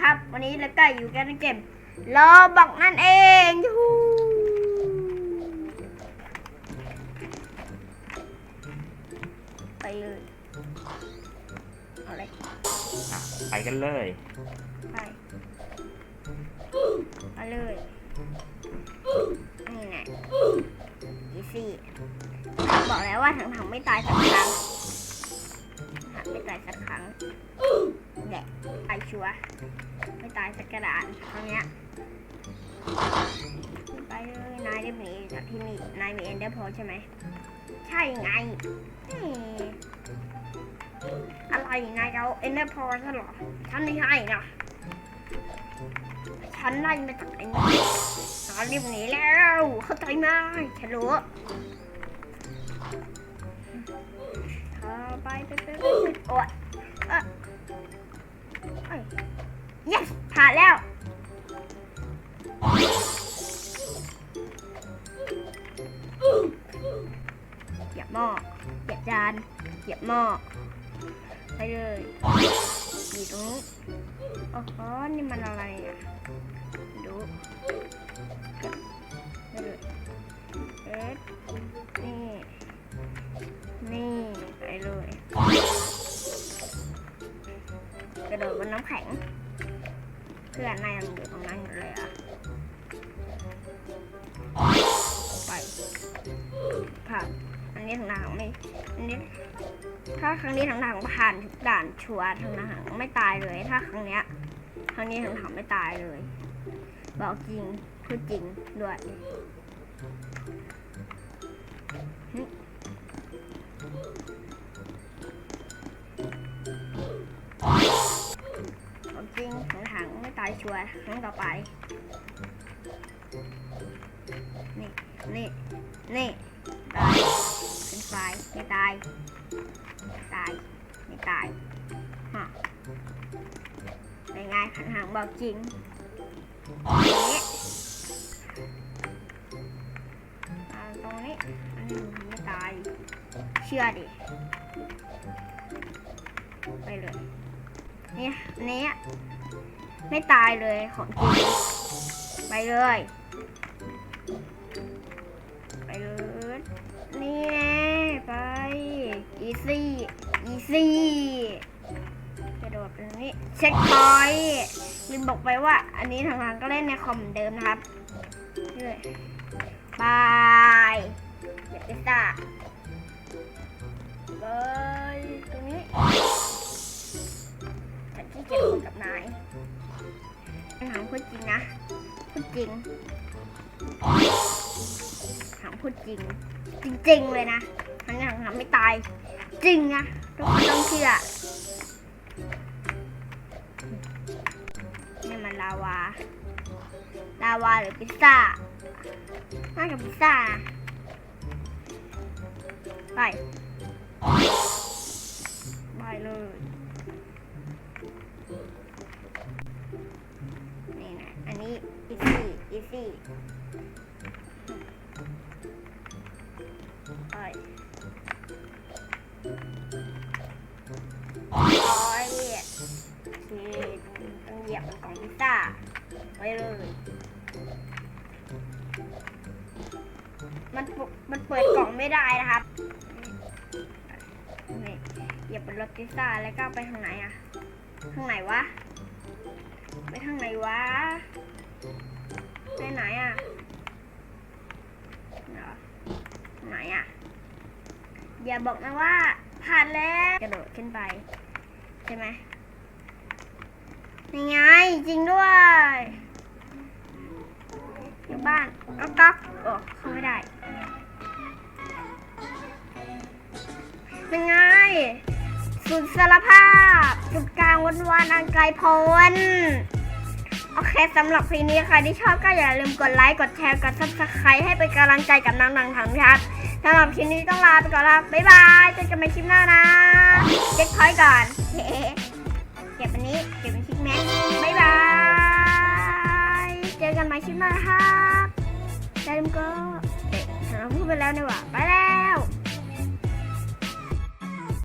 ครับ วันนี้เราก็อยู่กันในเกมรอบอกนั่นเองยูฮูไปเลยเอาเลยอะไปกันเลย ไปมาเลยนี่ไงอีซี่บอกแล้วว่าถังๆไม่ตายสักครั้งถังไม่ตายสักครั้ง แดะไปชัวไม่ตายสักกระดานครั้งเนี้ยไปเลยนายได้มีจากที่นี่นายมีเอ็นเดอร์โพใช่ไหมใช่ไงนี่อะไรนายเอาเอ็นเดอร์พใช่หรอฉันไม่ให้นะฉันไล่มาจากไอ้นี่ตอนรีบหนีแล้วเข้าใจไหมฉันรู้ไปไปไปไปโอ๊ย yes ผ่านแล้ว เหยียบหม้อ เหยียบจาน เหยียบหม้อ ไปเลยอยู่ตรงนี้โอ้โหนี่มันอะไรอะ ดู ไปเลยเอ็ด พื่อนนายมันอยู่ตรงนั้นอยู่เลยอะไปผ่านอันนี้ทางหนังไม่อันนี้ถ้าครั้งนี้ทางหนังผ่านทุกด่านชัวร์ทางหนังไม่ตายเลย ถ้าครั้งเนี้ยครั้งนี้ทางหนังไม่ตายเลย บอกจริงพูดจริงด้วย จริงทางหนังไม่ตายชัวร์ครั้งต่อไป นี่ นี่ นี่ ตายเป็นไฟไม่ตาย ตาย ไม่ตายฮะเป็นไงขันหางบอกจริงนี้เอาตรงนี้อันนี้ไม่ตาย เชื่อดิ ไปเลย เนี่ยอันนี้ไม่ตายเลยของจริงไปเลย ไปเลย นี่แน่ไป อีซี่ อีซี่กระโดดตรงนี้ เช็คพอยต์ลืมบอกไปว่า อันนี้ทางร้านก็เล่นในคอมเดิมนะครับเลยบายเดี๋ยวพิซซ่าบาย จริง ถามพูดจริง จริงๆเลยนะทั้งอย่างทำไม่ตาย จริงนะทุกคนต้องเชื่อนี่มันลาวา ลาวาหรือพิซซ่า น่าจะพิซซ่าไป ซี่อีซี่ไปโอ้ยคือต้องเหยียบกล่องพิซซ่าไว้เลย มันมันเปิดกล่องไม่ได้นะครับเหยียบบนรถพิซซ่าแล้วก็ไปทางไหนอะทางไหนวะ ไปทางไหนวะ ไหนอะไหนอะอย่าบอกนะว่าผ่านแล้วกระโดดขึ้นไป ใช่ไหมยังไงจริงด้วย อยู่บ้านก็ก๊อกโอ้เข้าไม่ได้ยังไง สุดสารภาพ สุดกลางวันวานอันไกลพ้น โอเคสำหรับคลิปนี้ใครที่ชอบก็อย่าลืมกดไลค์ กดแชร์ กด subscribe ให้เป็นกำลังใจกับน้องทางครับสำหรับคลิปนี้ต้องลาไปก่อนล้วบ๊ายบายเจอกันใหม่คลิปหน้านะเช็คพอยต์ก่อนเก็บอันนี้เก็บเป็นคลิปแม็กบ๊ายบายเจอกันใหม่คลิปหน้าครับอย่าลืมก็เอ๊ะฉันพูดไปแล้วนี่หว่าไปแล้ว